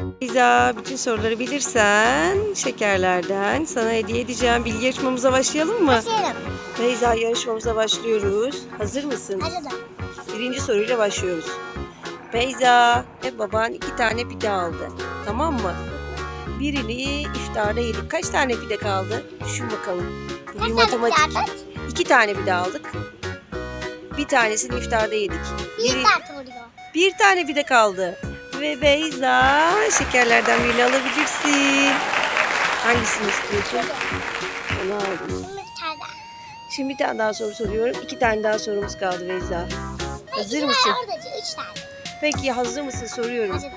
Beyza bütün soruları bilirsen şekerlerden sana hediye edeceğim. Bilgi yarışmamıza başlayalım mı? Başlayalım. Beyza yarışmamıza başlıyoruz. Hazır mısın? De. Birinci soruyla başlıyoruz. Beyza ve baban iki tane pide aldı. Tamam mı? Birini iftarda yedik. Kaç tane pide kaldı? Düşün bakalım. Bu bir matematik. yaptık? İki tane pide aldık. Bir tanesini iftarda yedik. Bir Biri- saat oluyor. bir tane pide kaldı. Ve Beyza şekerlerden birini alabilirsin. Hangisini istiyorsun? Onu aldım. Şimdi bir tane daha. Soru soruyorum. İki tane daha sorumuz kaldı Beyza. Hazır mısın? üç tane. Peki hazır mısın soruyorum. De.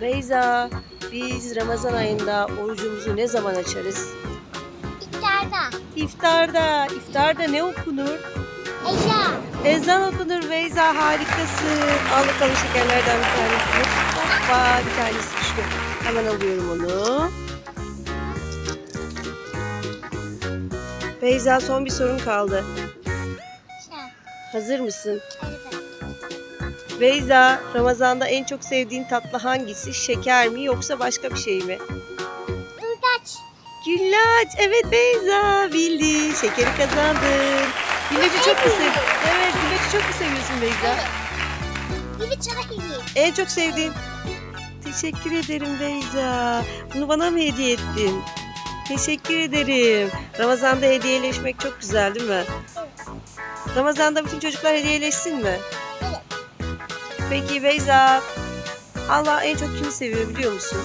Beyza biz Ramazan ayında orucumuzu ne zaman açarız? İftarda. İftarda. İftarda ne okunur? Eşya. Ezan okunur Beyza harikasın. Al bakalım şekerlerden bir tanesini. Hoppa bir tanesi düştü. Hemen alıyorum onu. Beyza son bir sorun kaldı. Şey. Hazır mısın? De. Beyza Ramazan'da en çok sevdiğin tatlı hangisi? Şeker mi yoksa başka bir şey mi? Durdaç. Güllaç. Evet Beyza bildi. Şekeri kazandın. Güllaç'ı çok mu seviyorsun? Evet güllaç'ı çok mu seviyorsun Beyza? De çana hediye. En çok sevdiğin? Teşekkür ederim Beyza. Bunu bana mı hediye ettin? Teşekkür ederim. Ramazan'da hediyeleşmek çok güzel değil mi? Ramazan'da bütün çocuklar hediyeleşsin mi? Evet. Peki Beyza, Allah en çok kimi seviyor biliyor musun?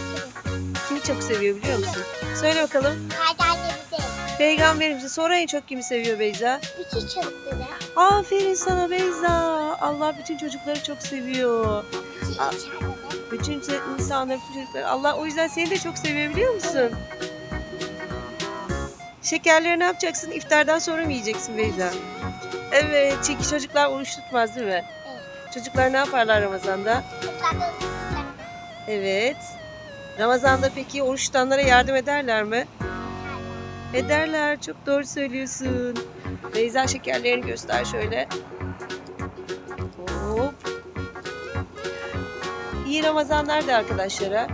Kimi çok seviyor biliyor musun? Söyle bakalım. Kardeşlerimizi. Peygamberimizi sonra en çok kimi seviyor Beyza? Bütün çocukları. Aferin sana Beyza. Allah bütün çocukları çok seviyor. İki. Bütün insanları, bütün çocukları. Allah o yüzden seni de çok seviyor biliyor musun? Şekerleri ne yapacaksın? İftardan sonra mı yiyeceksin Beyza? Evet, çünkü çocuklar oruç tutmaz değil mi? Evet. Çocuklar ne yaparlar Ramazan'da? Çocuklar Evet. Ramazan'da peki oruç tutanlara yardım ederler mi? Ederler. Çok doğru söylüyorsun. Beyza şekerlerini göster şöyle. Hop. İyi Ramazanlar da arkadaşlara.